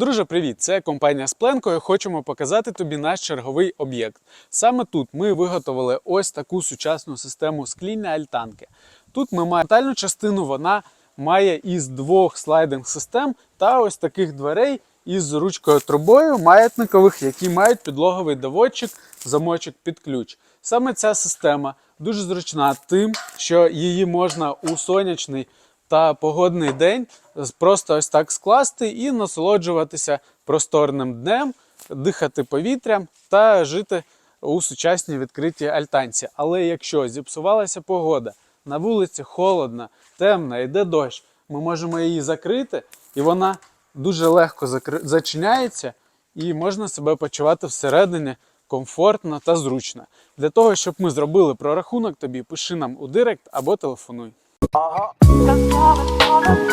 Друже, привіт! Це компанія Спленко. і Хочемо показати тобі наш черговий об'єкт. Саме тут ми виготовили ось таку сучасну систему скління альтанки. Тут ми маємо детальну частину, вона має із двох слайдинг систем та ось таких дверей із ручкою трубою маятникових, які мають підлоговий доводчик, замочок під ключ. Саме ця система дуже зручна тим, що її можна у сонячний та погодний день просто ось так скласти і насолоджуватися просторним днем, дихати повітрям та жити у сучасній відкритій альтанці. Але якщо зіпсувалася погода, на вулиці холодно, темно, йде дощ, ми можемо її закрити, і вона дуже легко закри... зачиняється, і можна себе почувати всередині комфортно та зручно. Для того, щоб ми зробили прорахунок тобі, пиши нам у директ або телефонуй. Aha.